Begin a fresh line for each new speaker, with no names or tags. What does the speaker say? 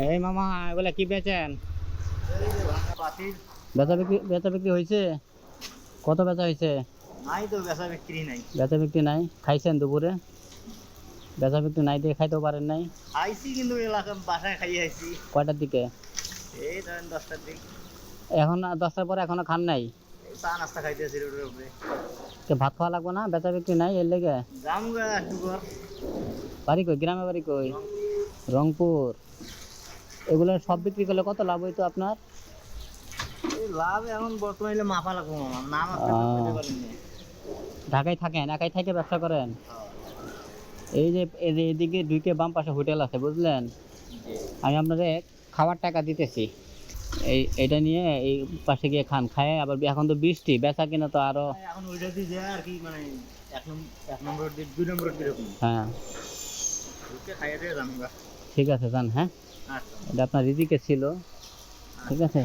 এই মামা এগুলা কি বেচেন? বেচা বিক্রি বেচা বিক্রি হয়েছে? কত বেচা হয়েছে?
নাই তো বেচা বিক্রি নাই।
বেচা বিক্রি নাই? খাইছেন দুপুরে? বেচা বিক্রি নাই দিয়ে খাইতেও পারেন নাই?
আইসি কিন্তু এলাকা বাসায় খাইয়ে আইসি
কয়টার দিকে?
এই ধরেন দশটার দিক।
এখন দশটার পরে এখনও খান নাই?
চা নাস্তা খাইতেছি রোডের উপরে।
ভাত খাওয়া লাগবে না? বেচা বিক্রি নাই এর লেগে?
যাম একটু
বাড়ি কই? গ্রামে বাড়ি কই? রংপুর। এগুলো সব বিক্রি করলে কত লাভ হইতো আপনার?
এই লাভ এখন বর্তমানে মাফা লাগবো মামা। নাম
ঢাকায় থাকেন একাই থেকে ব্যবসা করেন? এই যে এই যে এদিকে ঢুকে বাম পাশে হোটেল আছে বুঝলেন? আমি আপনাদের খাবার টাকা দিতেছি। এই এটা নিয়ে এই পাশে গিয়ে খান খায় আবার এখন তো বৃষ্টি বেচা কিনা তো আরও
এখন ওইটা দিয়ে আর কি মানে এক নম্বর এক নম্বর দিয়ে দুই নম্বর
হ্যাঁ। ঠিক আছে যান হ্যাঁ। এটা আপনার রিজিকে ছিল ঠিক আছে